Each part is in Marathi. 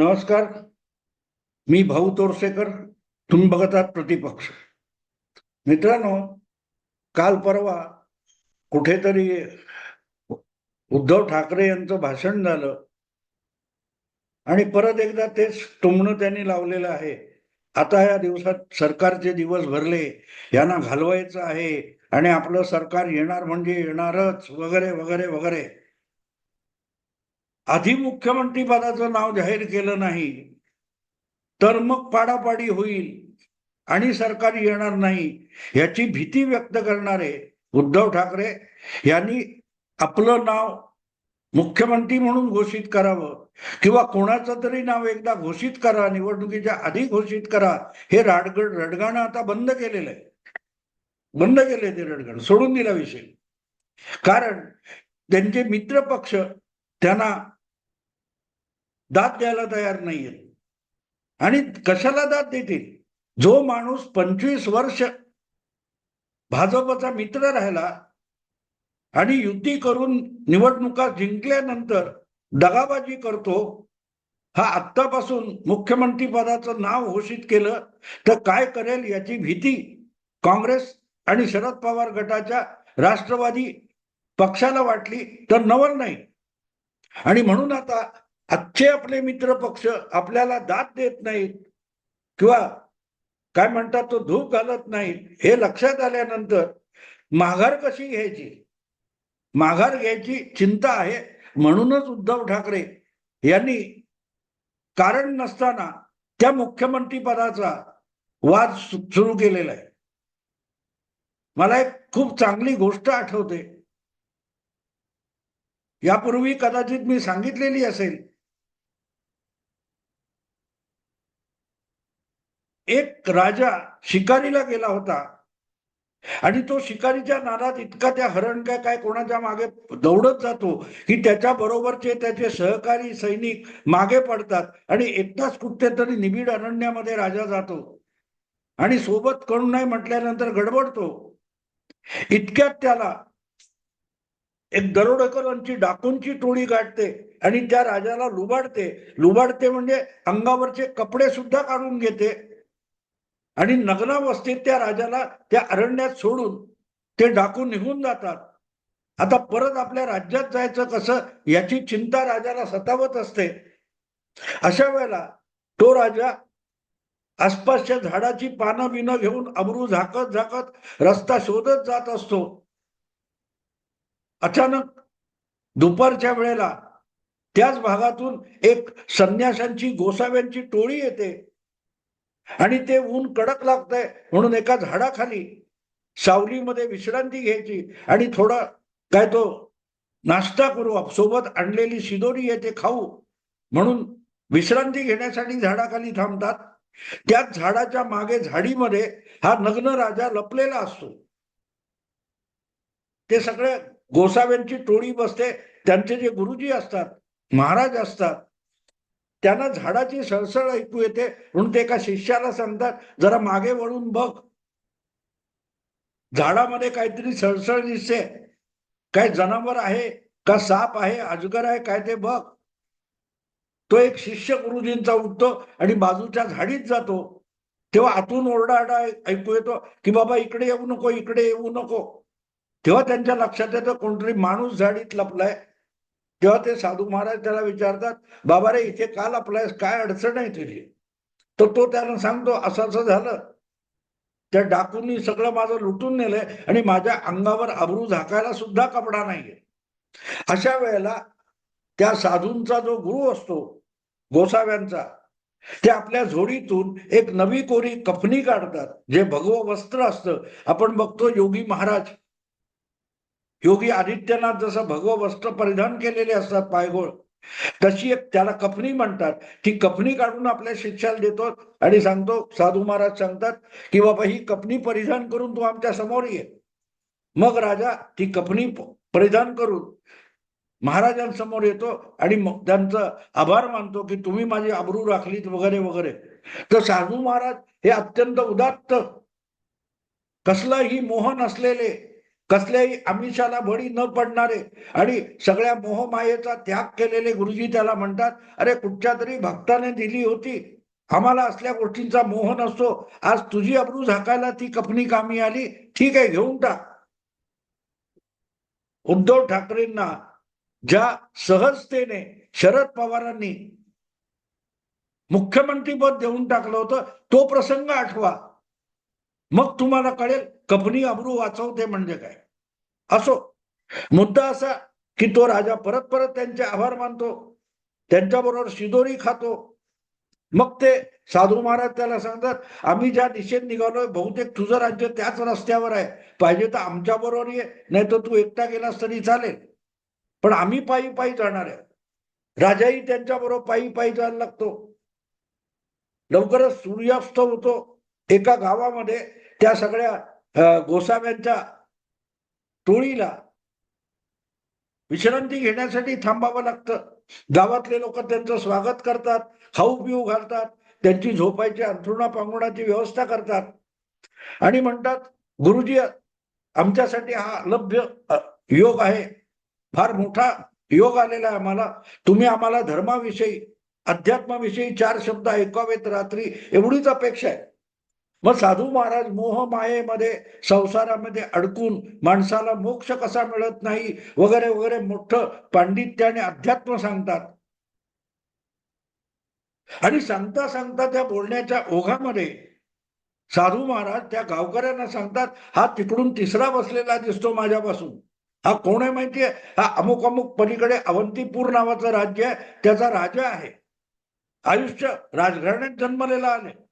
नमस्कार. मी भाऊ तोरसेकर तुम्ही बघत आहात प्रतिपक्ष. मित्रांनो काल परवा कुठेतरी उद्धव ठाकरे यांचं भाषण झालं. आणि परत एकदा तेच टुमणं त्यांनी लावलेलं आहे. आता या दिवसात सरकारचे दिवस भरले यांना घालवायचं आहे. आणि आपलं सरकार येणार म्हणजे येणारच वगैरे वगैरे वगैरे. आधी मुख्यमंत्री पदाचं नाव जाहीर केलं नाही तर मग पाडापाडी होईल आणि सरकार येणार नाही याची भीती व्यक्त करणारे उद्धव ठाकरे यांनी आपलं नाव मुख्यमंत्री म्हणून घोषित करावं किंवा कोणाचं तरी नाव एकदा घोषित करा निवडणुकीच्या आधी घोषित करा हे राडगड रडगाणं आता बंद केलेलं आहे. बंद केले ते रडगड सोडून दिला विषय. कारण त्यांचे मित्र पक्ष त्यांना दाद द्यायला तयार नाहीये आणि कशाला दाद देतील? जो माणूस पंचवीस वर्ष भाजपचा मित्र राहिला आणि युती करून निवडणुका जिंकल्यानंतर दगाबाजी करतो हा आत्तापासून मुख्यमंत्री पदाचं नाव घोषित केलं तर काय करेल याची भीती काँग्रेस आणि शरद पवार गटाच्या राष्ट्रवादी पक्षाला वाटली तर नवल नाही. आणि म्हणून आता आजचे आपले मित्र पक्ष आपल्याला दाद देत नाहीत किंवा काय म्हणतात तो धूप घालत नाहीत हे लक्षात आल्यानंतर माघार कशी घ्यायची? माघार घ्यायची चिंता आहे म्हणूनच उद्धव ठाकरे यांनी कारण नसताना त्या मुख्यमंत्री पदाचा वाद सुरू केलेला आहे. मला एक खूप चांगली गोष्ट आठवते. यापूर्वी कदाचित मी सांगितलेली असेल एक राजा शिकारीला गेला होता. आणि तो शिकारीच्या नादात इतका त्या हरण काय काय कोणाच्या मागे दौडत जातो की त्याच्या बरोबरचे त्याचे सहकारी सैनिक मागे पडतात आणि एकटाच कुठेतरी निबिड अरण्यामध्ये राजा जातो. आणि सोबत करून नाही म्हटल्यानंतर गडबडतो. इतक्यात त्याला एक दरोडेकरांची डाकूंची टोळी गाठते आणि त्या राजाला लुबाडते. लुबाडते म्हणजे अंगावरचे कपडे सुद्धा काढून घेते. आणि नग्नावस्थेत त्या राजाला त्या अरण्यात सोडून ते डाकू निघून जातात. आता परत आपल्या राज्यात जायचं कसं याची चिंता राजाला सतावत असते. अशा वेळेला तो राजा आसपासच्या झाडाची पानं बिनं घेऊन अमरू झाकत झाकत रस्ता शोधत जात असतो. अचानक दुपारच्या वेळेला त्याच भागातून एक संन्याशांची गोसाव्यांची टोळी येते. आणि ते ऊन कडक लागतंय. म्हणून एका झाडाखाली सावलीमध्ये विश्रांती घ्यायची आणि थोडा काय तो नाश्ता करू. सोबत आणलेली शिदोरी येते खाऊ. म्हणून विश्रांती घेण्यासाठी झाडाखाली थांबतात. त्याच झाडाच्या मागे झाडीमध्ये हा नग्न राजा लपलेला असतो. ते सगळे गोसाव्यांची टोळी बसते. त्यांचे जे गुरुजी असतात महाराज असतात त्यांना झाडाची सळसळ ऐकू येते म्हणून ते एका शिष्याला सांगतात जरा मागे वळून बघ. झाडामध्ये काहीतरी सळसळ दिसते. काय जनावर आहे का साप आहे अजगर आहे काय ते बघ. तो एक शिष्य गुरुजींचा उठतो आणि बाजूच्या झाडीत जातो. तेव्हा आतून ओरडाआरडा ऐकू येतो की बाबा इकडे येऊ नको इकडे येऊ नको. तेव्हा त्यांच्या लक्षात येतं कोणतरी माणूस झाडीत लपलाय. तेव्हा ते साधू महाराज त्याला विचारतात बाबा रे इथे काल आपल्या काय अडचण आहे तुझी? तर तो त्याला सांगतो असं असं झालं. त्या डाकूंनी सगळं माझं लुटून नेलंय आणि माझ्या अंगावर अब्रू झाकायला सुद्धा कपडा नाहीये. अशा वेळेला त्या साधूंचा जो गुरु असतो गोसाव्यांचा ते आपल्या झोडीतून एक नवी कोरी कफनी काढतात जे भगव वस्त्र असतं. आपण बघतो योगी महाराज योगी आदित्यनाथ जसं भगव वस्त्र परिधान केलेले असतात पायगोळ तशी एक त्याला कफनी म्हणतात. ती कफनी काढून आपल्या शिक्षाला देतो आणि सांगतो साधू महाराज सांगतात की बाबा ही कफनी परिधान करून तू आमच्यासमोर ये. मग राजा ती कफनी परिधान करून महाराजांसमोर येतो आणि मग त्यांचं आभार मानतो की तुम्ही माझी आबरू राखलीत वगैरे वगैरे. तर साधू महाराज हे अत्यंत उदात्त. कसलाही मोह नसलेले कसल्याही आमिषाला बळी न पडणारे आणि सगळ्या मोहमायेचा त्याग केलेले गुरुजी त्याला म्हणतात अरे कुठच्या तरी भक्ताने दिली होती. आम्हाला असल्या गोष्टींचा मोह नसतो. आज तुझी अब्रू झाकायला ती कपनी कामी आली. ठीक आहे घेऊन टाक. उद्धव ठाकरेंना ज्या सहजतेने शरद पवारांनी मुख्यमंत्रीपद देऊन टाकलं होतं तो प्रसंग आठवा. मग तुम्हाला कळेल कपनी अब्रू वाचवते म्हणजे काय? असो. मुद्दा असा की तो राजा परत परत त्यांचे आभार मानतो. त्यांच्याबरोबर शिदोरी खातो. मग ते साधू महाराज त्याला सांगतात आम्ही ज्या दिशेत निघालोय बहुतेक तुझं राज्य त्याच रस्त्यावर आहे. पाहिजे तर आमच्या बरोबर ये नाही तर तू एकटा गेलास तरी चालेल. पण आम्ही पायी पायी जाणार आहे. राजाही त्यांच्या बरोबर पायी पायी जायला लागतो. लवकरच सूर्यास्त होतो. एका गावामध्ये त्या सगळ्या गोसाव्यांच्या टोळीला विश्रांती घेण्यासाठी थांबावं लागतं. गावातले लोक त्यांचं स्वागत करतात खाऊ पिऊ घालतात त्यांची झोपायची अंथरुणा पांगुणाची व्यवस्था करतात. आणि म्हणतात गुरुजी आमच्यासाठी हा लभ्य योग आहे. फार मोठा योग आलेला आहे आम्हाला. तुम्ही आम्हाला धर्माविषयी अध्यात्माविषयी चार शब्द ऐकावेत रात्री. एवढीच अपेक्षा आहे. मग साधू महाराज मोह मायेमध्ये संसारामध्ये अडकून माणसाला मोक्ष कसा मिळत नाही वगैरे वगैरे मोठं पांडित्य आणि अध्यात्म सांगतात. आणि सांगता सांगता त्या बोलण्याच्या ओघामध्ये साधू महाराज त्या गावकऱ्यांना सांगतात हा तिकडून तिसरा बसलेला दिसतो माझ्यापासून. हा कोण आहे माहितीये हा अमुक अमुक पलीकडे अवंतीपूर नावाचं राज्य आहे. त्याचा राजा आहे. आयुष्य राजघराण्यात जन्मलेला आले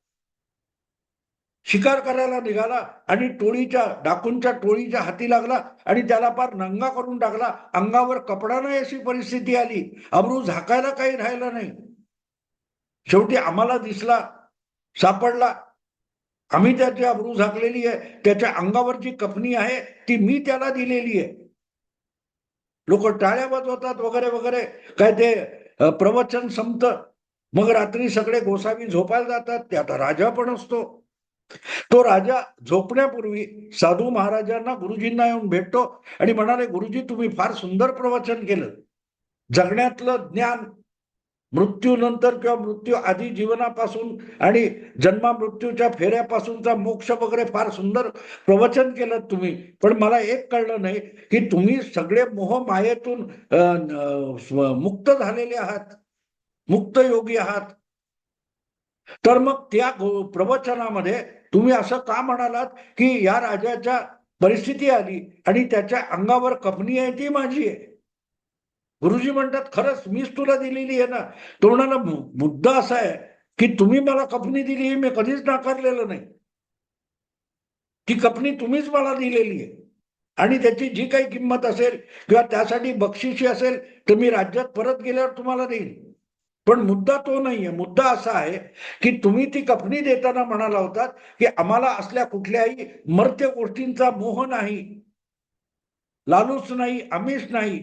शिकार करायला निघाला आणि टोळीच्या डाकूंच्या टोळीच्या हाती लागला आणि त्याला फार नंगा करून टाकला. अंगावर कपडा नाही अशी परिस्थिती आली. अब्रू झाकायला काही राहिलं नाही. शेवटी आम्हाला दिसला सापडला. आम्ही त्याची अब्रू झाकलेली आहे. त्याच्या अंगावरची कपनी आहे. ती मी त्याला दिलेली आहे. लोक टाळ्या वाजवतात वगैरे वगैरे. काय ते प्रवचन संपतं. मग रात्री सगळे गोसावी झोपायला जातात. ते आता राजा पण असतो. तो राजा झोपण्यापूर्वी साधू महाराजांना गुरुजींना येऊन भेटतो आणि म्हणाले गुरुजी तुम्ही फार सुंदर प्रवचन केलं. जगण्यातलं ज्ञान मृत्यूनंतर किंवा मृत्यू आधी जीवनापासून आणि जन्मा मृत्यूच्या फेऱ्यापासूनचा मोक्ष वगैरे फार सुंदर प्रवचन केलं तुम्ही. पण मला एक कळलं नाही की तुम्ही सगळे मोह मायेतून मुक्त झालेले आहात मुक्त योगी आहात. तर मग त्या प्रवचनामध्ये तुम्ही असं का म्हणालात की या राजाच्या परिस्थिती आली आणि त्याच्या अंगावर कपनी आहे ती माझी आहे? गुरुजी म्हणतात खरंच मीच तुला दिलेली आहे ना. तो म्हणाला "मु- मुद्दा असा आहे की तुम्ही मला कपनी दिली हे मी कधीच नाकारलेलं नाही. ती कपनी तुम्हीच मला दिलेली आहे. आणि त्याची जी काही किंमत असेल किंवा त्यासाठी बक्षिशी असेल तर मी राज्यात परत गेल्यावर तुम्हाला देईन. पण मुद्दा तो नाहीये. मुद्दा असा आहे की तुम्ही ती कपनी देताना म्हणाला होतात की आम्हाला असल्या कुठल्याही मर्त्य गोष्टींचा मोह नाही लालूच नाही आम्हीच नाही.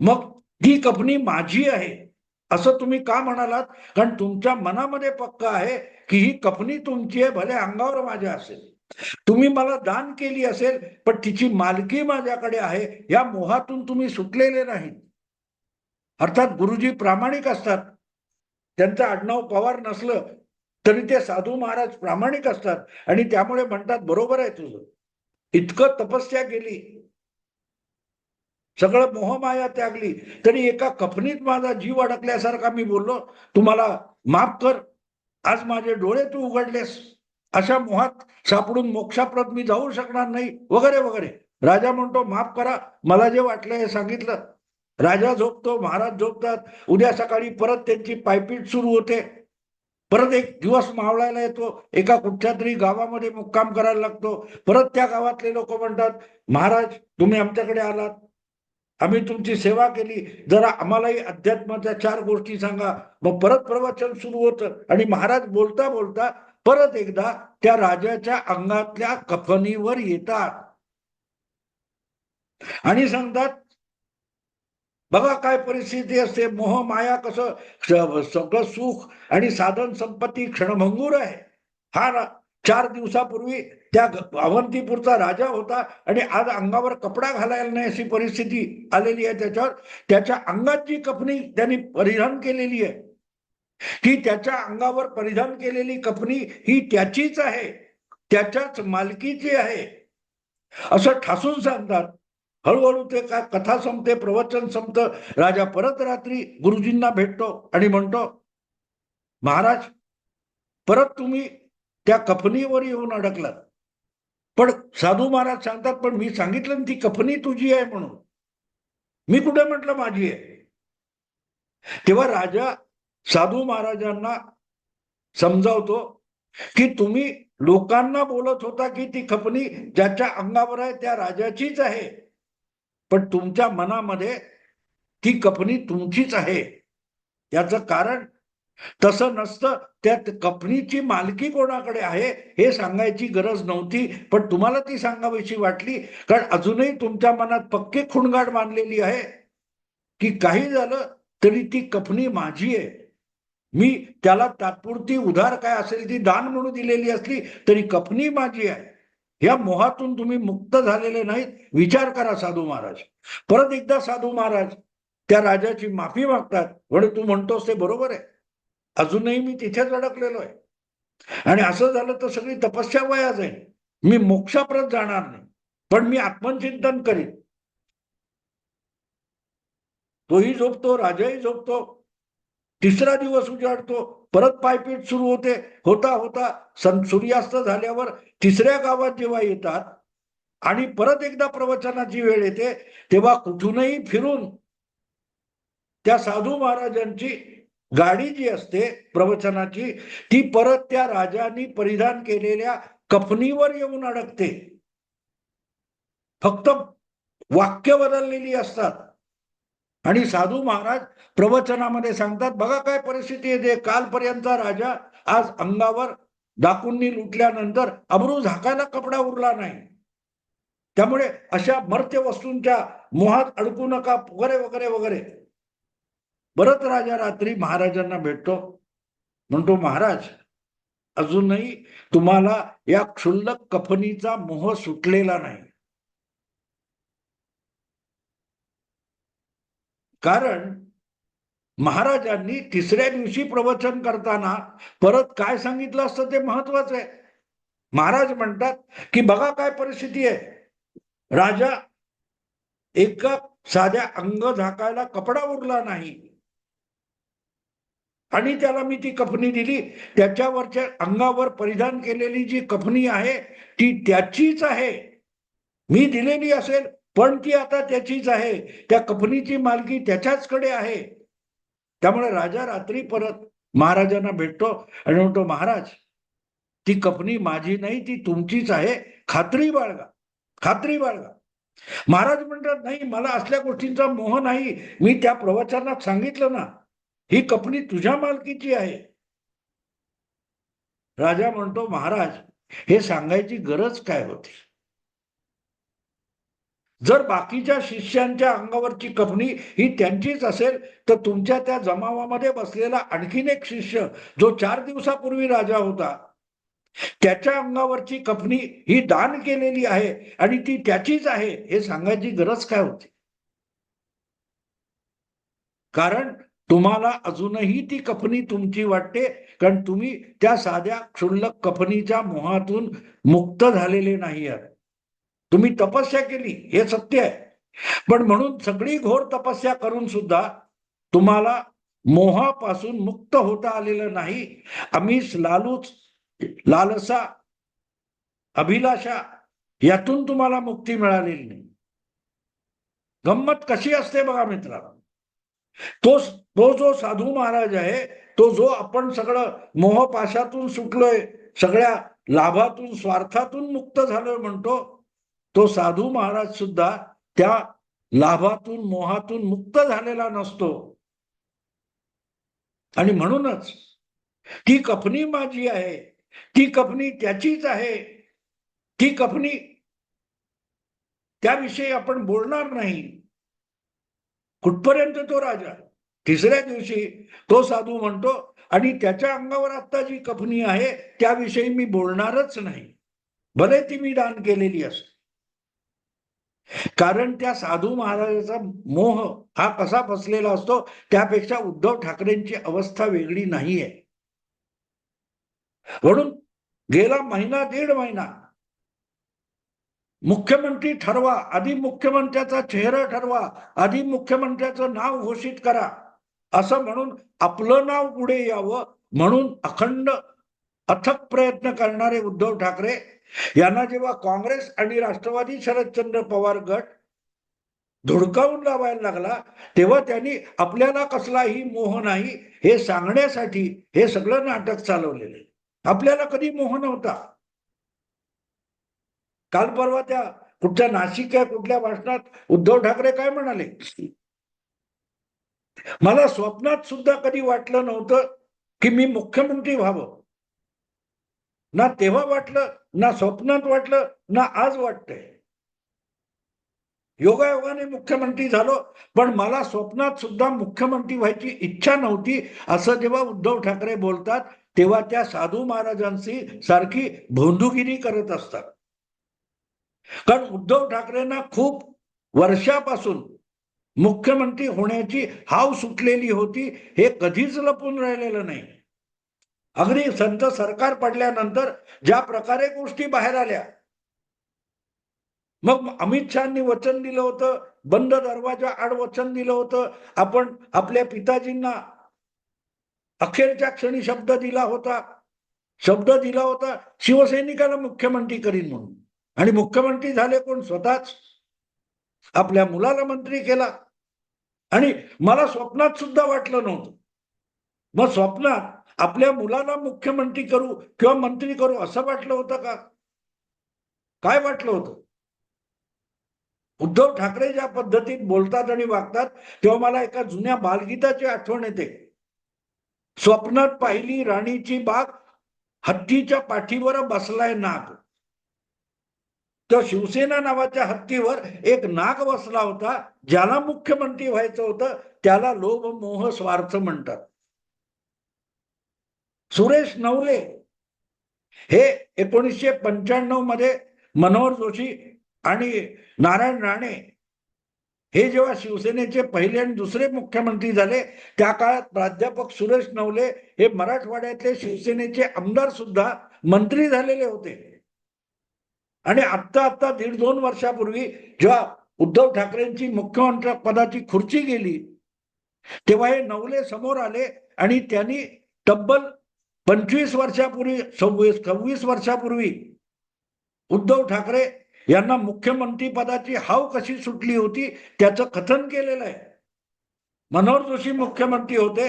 मग ती कपनी माझी आहे असं तुम्ही का म्हणालात? कारण तुमच्या मनामध्ये पक्क आहे की ही कपनी तुमची आहे भले अंगावर माझ्या असेल. तुम्ही मला दान केली असेल पण तिची मालकी माझ्याकडे आहे या मोहातून तुम्ही सुटलेले नाहीत. अर्थात गुरुजी प्रामाणिक असतात. त्यांचं आडनाव पवार नसलं तरी ते साधू महाराज प्रामाणिक असतात. आणि त्यामुळे म्हणतात बरोबर आहे तुझं. इतकं तपस्या केली. सगळं मोहमाया त्यागली. तरी एका कफनीत माझा जीव अडकल्यासारखा मी बोललो तुम्हाला माफ कर. आज माझे डोळे तू उघडलेस. अशा मोहात सापडून मोक्षाप्रत मी जाऊ शकणार नाही. वगैरे वगैरे. राजा म्हणतो माफ करा. मला जे वाटलं हे सांगितलं. राजा झोपतो महाराज झोपतात. उद्या सकाळी परत त्यांची पायपीट सुरू होते. परत एक दिवस मावळायला येतो. एका कुठच्या तरी गावामध्ये मुक्काम करायला लागतो. परत त्या गावातले लोक म्हणतात महाराज तुम्ही आमच्याकडे आलात. आम्ही तुमची सेवा केली. जरा आम्हालाही अध्यात्माच्या चार गोष्टी सांगा. मग परत प्रवचन सुरू होतं आणि महाराज बोलता बोलता परत एकदा त्या राजाच्या अंगातल्या कफनीवर येतात. आणि सांगतात बघा काय परिस्थिती असते? मोह माया कसं? सगळं सुख आणि साधन संपत्ती क्षणभंगूर आहे. हा चार दिवसापूर्वी त्या अवंतीपूरचा राजा होता आणि आज अंगावर कपडा घालायला नाही अशी परिस्थिती आलेली आहे त्याच्यावर. त्याच्या अंगात जी कफनी त्यांनी परिधान केलेली आहे ती त्याच्या अंगावर परिधान केलेली कपणी ही त्याचीच आहे. त्याच्याच मालकीची आहे. असं ठासून सांगतात. हळूहळू ते काय कथा संपते प्रवचन संपतं. राजा परत रात्री गुरुजींना भेटतो आणि म्हणतो महाराज परत तुम्ही त्या कफनीवर येऊन अडकलात. पण साधू महाराज सांगतात पण मी सांगितलं ती कफनी तुझी आहे म्हणून. मी कुठे म्हटलं माझी आहे? तेव्हा राजा साधू महाराजांना समजावतो की तुम्ही लोकांना बोलत होता की ती खपनी ज्याच्या अंगावर आहे त्या राजाचीच आहे. पण तुमच्या मनामध्ये ती कपनी तुमचीच आहे. याचं कारण तसं नसतं. त्या कपनीची मालकी कोणाकडे आहे हे सांगायची गरज नव्हती पण तुम्हाला ती सांगावीशी वाटली. कारण अजूनही तुमच्या मनात पक्के खुणगाड मानलेली आहे की काही झालं तरी ती कपनी माझी आहे. मी त्याला तात्पुरती उधार काय असेल ती दान म्हणून दिलेली असली तरी कपनी माझी आहे. या मोहातून तुम्ही मुक्त झालेले नाहीत. विचार करा साधू महाराज. परत एकदा साधू महाराज त्या राजाची माफी मागतात. म्हणजे तू म्हणतोस ते बरोबर आहे. अजूनही मी तिथेच अडकलेलो आहे. आणि असं झालं तर सगळी तपस्या वया जाईल. मी मोक्षाप्रत जाणार नाही. पण मी आत्मचिंतन करीन. तोही झोपतो राजाही झोपतो. तिसरा दिवस उजाडतो. परत पायपीट सुरू होते. होता होता. सन सूर्यास्त झाल्यावर तिसऱ्या गावात जेव्हा येतात आणि परत एकदा प्रवचनाची वेळ येते तेव्हा कुठूनही फिरून त्या साधू महाराजांची गाडी जी असते प्रवचनाची ती परत त्या राजांनी परिधान केलेल्या कफनीवर येऊन अडकते. फक्त वाक्य बदललेली असतात. आणि साधू महाराज प्रवचनामध्ये सांगतात बघा काय परिस्थिती येते कालपर्यंतचा राजा आज अंगावर डाकूंनी लुटल्यानंतर अब्रू झाकायला कपडा उरला नाही. त्यामुळे अशा मर्त्य वस्तूंच्या मोहात अडकू नका वगैरे वगैरे वगैरे. परत राजा रात्री महाराजांना भेटतो. म्हणतो महाराज अजूनही तुम्हाला या क्षुल्लक कफनीचा मोह सुटलेला नाही. कारण महाराजांनी तिसऱ्या दिवशी प्रवचन करताना परत काय सांगितलं असतं ते महत्वाचं आहे. महाराज म्हणतात की बघा काय परिस्थिती आहे. राजा एका साध्या अंग झाकायला कपडा उरला नाही. आणि त्याला मी ती कफनी दिली. त्याच्यावरच्या अंगावर परिधान केलेली जी कफनी आहे ती त्याचीच आहे. मी दिलेली असेल पण ती आता त्याचीच आहे. त्या कंपनीची मालकी त्याच्याचकडे आहे. त्यामुळे राजा रात्री परत महाराजांना भेटतो आणि म्हणतो महाराज ती कंपनी माझी नाही ती तुमचीच आहे. खात्री बाळगा खात्री बाळगा. महाराज म्हणतात नाही मला असल्या गोष्टींचा मोह नाही. मी त्या प्रवचनात सांगितलं ना ही कंपनी तुझ्या मालकीची आहे. राजा म्हणतो महाराज हे सांगायची गरज काय होती? जर बाकीच्या शिष्यांच्या अंगावरची कपणी ही त्यांचीच असेल तर तुमच्या त्या जमावामध्ये बसलेला आणखीन एक शिष्य जो चार दिवसापूर्वी राजा होता त्याच्या अंगावरची कपणी ही दान केलेली आहे आणि ती त्याचीच आहे हे सांगायची गरज काय होती? कारण तुम्हाला अजूनही ती कफनी तुमची वाटते कारण तुम्ही त्या साध्या क्षुल्लक कफनीच्या मोहातून मुक्त झालेले नाही आहात तुम्ही तपस्या केली हे सत्य आहे. पण म्हणून सगळी घोर तपस्या करून सुद्धा तुम्हाला मोहापासून मुक्त होता आलेलं नाही. आम्हीच लालूच लालसा अभिलाषा यातून तुम्हाला मुक्ती मिळालेली नाही. गंमत कशी असते बघा मित्रांनो. तो तो जो साधू महाराज आहे तो जो आपण सगळं मोहपाशातून सुटलोय सगळ्या लाभातून स्वार्थातून मुक्त झालोय म्हणतो तो साधू महाराज सुद्धा त्या लाभातून मोहातून मुक्त झालेला नसतो. आणि म्हणूनच ती कफनी माझी आहे ती कफनी त्याचीच आहे ती कफनी त्याविषयी आपण बोलणार नाही. कुठपर्यंत तो राजा? तिसऱ्या दिवशी तो साधू म्हणतो आणि त्याच्या अंगावर आता जी कफनी आहे त्याविषयी मी बोलणारच नाही. भले ती मी दान केलेली असते. कारण त्या साधू महाराजाचा मोह हा कसा फसलेला असतो त्यापेक्षा उद्धव ठाकरेंची अवस्था वेगळी नाहीये. म्हणून गेला महिना दीड महिना. मुख्यमंत्री ठरवा आधी मुख्यमंत्र्याचा चेहरा ठरवा आधी मुख्यमंत्र्याचं नाव घोषित करा. असं म्हणून आपलं नाव पुढे यावं म्हणून अखंड अथक प्रयत्न करणारे उद्धव ठाकरे यांना जेव्हा काँग्रेस आणि राष्ट्रवादी शरदचंद्र पवार गट धुडकावून लावायला लागला तेव्हा त्यांनी आपल्याला कसलाही मोह नाही हे सांगण्यासाठी हे सगळं नाटक चालवलेलं आपल्याला कधी मोह नव्हता. काल परवा त्या कुठच्या नाशिक या कुठल्या भाषणात उद्धव ठाकरे काय म्हणाले? मला स्वप्नात सुद्धा कधी वाटलं नव्हतं की मी मुख्यमंत्री व्हावं. ना तेव्हा वाटलं ना स्वप्नात वाटलं ना आज वाटतंय. योगायोगाने मुख्यमंत्री झालो पण मला स्वप्नात सुद्धा मुख्यमंत्री व्हायची इच्छा नव्हती असं जेव्हा उद्धव ठाकरे बोलतात तेव्हा त्या साधू महाराजांची सारखी भोंदुगिरी करत असतात. कारण उद्धव ठाकरेंना खूप वर्षापासून मुख्यमंत्री होण्याची हाव सुटलेली होती हे कधीच लपून राहिलेलं नाही. अगदी संत सरकार पडल्यानंतर ज्या प्रकारे गोष्टी बाहेर आल्या मग अमित शहानी वचन दिलं होतं बंद दरवाजा आड वचन दिलं होतं आपण आपल्या पिताजींना अखेरच्या क्षणी शब्द दिला होता शब्द दिला होता शिवसैनिकाला मुख्यमंत्री करीन म्हणून. आणि मुख्यमंत्री झाले कोण? स्वतःच. आपल्या मुलाला मंत्री केला. आणि मला स्वप्नात सुद्धा वाटलं नव्हतं. मग स्वप्नात आपल्या मुलाला मुख्यमंत्री करू किंवा मंत्री करू असं वाटलं होतं का? काय वाटलं होतं? उद्धव ठाकरे ज्या पद्धतीत बोलतात आणि वागतात तेव्हा मला एका जुन्या बालगीताची आठवण येते. स्वप्नात पाहिली राणीची बाग हत्तीच्या पाठीवर बसलाय नाग. तर शिवसेना नावाच्या हत्तीवर एक नाग बसला होता ज्याला मुख्यमंत्री व्हायचं होतं त्याला लोभ मोह स्वार्थ म्हणतात. सुरेश नवले. हे एकोणीसशे पंच्याण्णवमध्ये मनोहर जोशी आणि नारायण राणे हे जेव्हा शिवसेनेचे पहिले आणि दुसरे मुख्यमंत्री झाले त्या काळात प्राध्यापक सुरेश नवले हे मराठवाड्यातले शिवसेनेचे आमदार सुद्धा मंत्री झालेले होते. आणि आत्ता आत्ता दीड दोन वर्षापूर्वी जेव्हा उद्धव ठाकरेंची मुख्यमंत्री पदाची खुर्ची गेली तेव्हा हे नवले समोर आले आणि त्यांनी तब्बल पंचवीस वर्षापूर्वी सव्वीस सव्वीस वर्षापूर्वी उद्धव ठाकरे यांना मुख्यमंत्री पदाची हाव कशी सुटली होती त्याचं कथन केलेलं आहे. मनोहर जोशी मुख्यमंत्री होते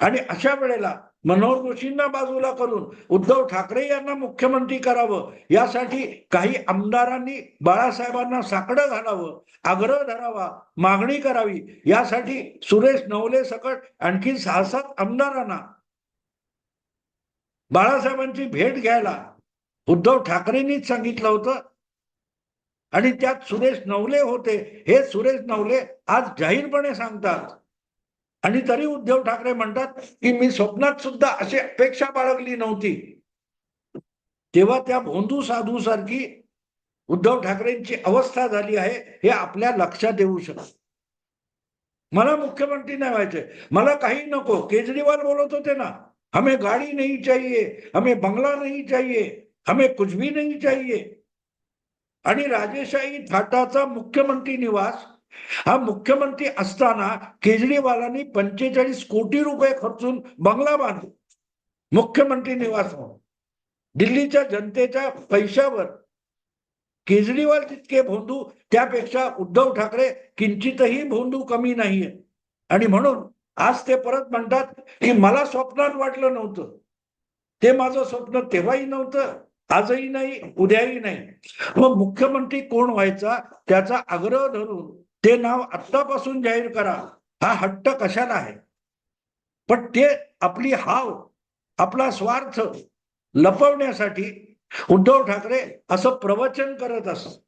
आणि अशा वेळेला मनोहर जोशींना बाजूला करून उद्धव ठाकरे यांना मुख्यमंत्री करावं यासाठी काही आमदारांनी बाळासाहेबांना साकडं घालावं आग्रह धरावा मागणी करावी यासाठी सुरेश नवले सकट आणखी सहा सात आमदारांना बाळासाहेबांची भेट घ्यायला उद्धव ठाकरेंनीच सांगितलं होतं. आणि त्यात सुरेश नवले होते. हे सुरेश नवले आज जाहीरपणे सांगतात. आणि तरी उद्धव ठाकरे म्हणतात की मी स्वप्नात सुद्धा अशी अपेक्षा बाळगली नव्हती. तेव्हा त्या भोंदू साधू सारखी उद्धव ठाकरेंची अवस्था झाली आहे हे आपल्या लक्षात येऊ शकत. मला मुख्यमंत्री नाही व्हायचे. मला काही नको. केजरीवाल बोलत होते ना. हमें गाड़ी नहीं चाहिए हमें बंगला नहीं चाहिए हमें कुछ भी नहीं चाहिए। आणि राजेशाही थाटाचा मुख्यमंत्री निवास हा मुख्यमंत्री असताना केजरीवालांनी पंचेचाळीस कोटी रुपये खर्चून बंगला बांधला मुख्यमंत्री निवास म्हणून. दिल्लीच्या जनतेच्या पैशावर केजरीवाल जितके भोंदू त्यापेक्षा उद्धव ठाकरे किंचितही भोंदू कमी नाहीये. आणि म्हणून आज ते परत म्हणतात की मला स्वप्नात वाटलं नव्हतं. ते माझं स्वप्न तेव्हाही नव्हतं आजही नाही उद्याही नाही. मग मुख्यमंत्री कोण व्हायचा त्याचा आग्रह धरून ते नाव आत्तापासून जाहीर करा. हा हट्ट कशाला आहे? पण ते आपली हाव आपला स्वार्थ लपवण्यासाठी उद्धव ठाकरे असं प्रवचन करत असत.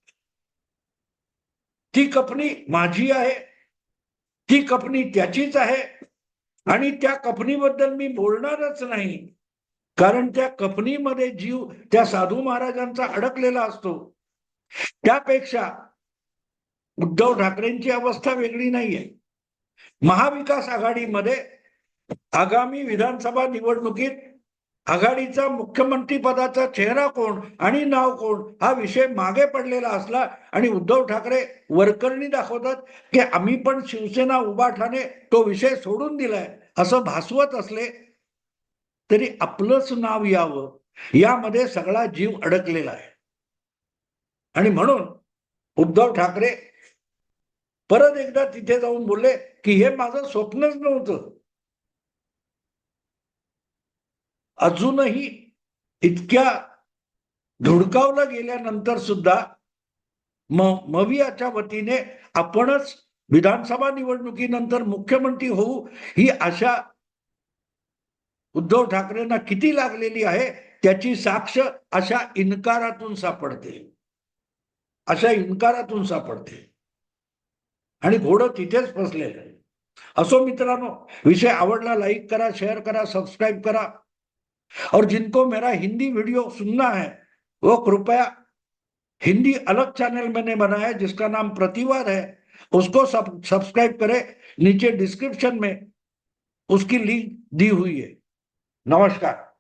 ती कपनी माझी आहे ती कपनी त्याचीच आहे आणि त्या कफनीबद्दल मी बोलणारच नाही. कारण त्या कफनीमध्ये जीव त्या साधू महाराजांचा अडकलेला असतो. त्यापेक्षा उद्धव ठाकरेंची अवस्था वेगळी नाहीये. महाविकास आघाडीमध्ये आगामी विधानसभा निवडणुकीत आघाडीचा मुख्यमंत्री पदाचा चेहरा कोण आणि नाव कोण हा विषय मागे पडलेला असला आणि उद्धव ठाकरे वरकरणी दाखवतात की आम्ही पण शिवसेना उभाठाने तो विषय सोडून दिलाय असं भासवत असले तरी आपलंच नाव यावं यामध्ये सगळा जीव अडकलेला आहे. आणि म्हणून उद्धव ठाकरे परत एकदा तिथे जाऊन बोलले की हे माझं स्वप्नच नव्हतं. अजूनही इतक्या धुडकावलं गेल्यानंतर सुद्धा म मवियाच्या वतीने आपणच विधानसभा निवडणुकीनंतर मुख्यमंत्री होऊ ही आशा उद्धव ठाकरेंना किती लागलेली आहे त्याची साक्ष अशा इन्कारातून सापडते. अशा इन्कारातून सापडते. आणि घोडं तिथेच फसलेलं. आहे असो मित्रांनो विषय आवडला लाईक करा शेअर करा सबस्क्राईब करा. और जिनको मेरा हिंदी वीडियो सुनना है, वो कृपया हिंदी अलग चैनल मैंने बनाया जिसका नाम प्रतिवाद है, उसको सब सब्सक्राइब करें, नीचे डिस्क्रिप्शन में उसकी लिंक दी हुई है। नमस्कार।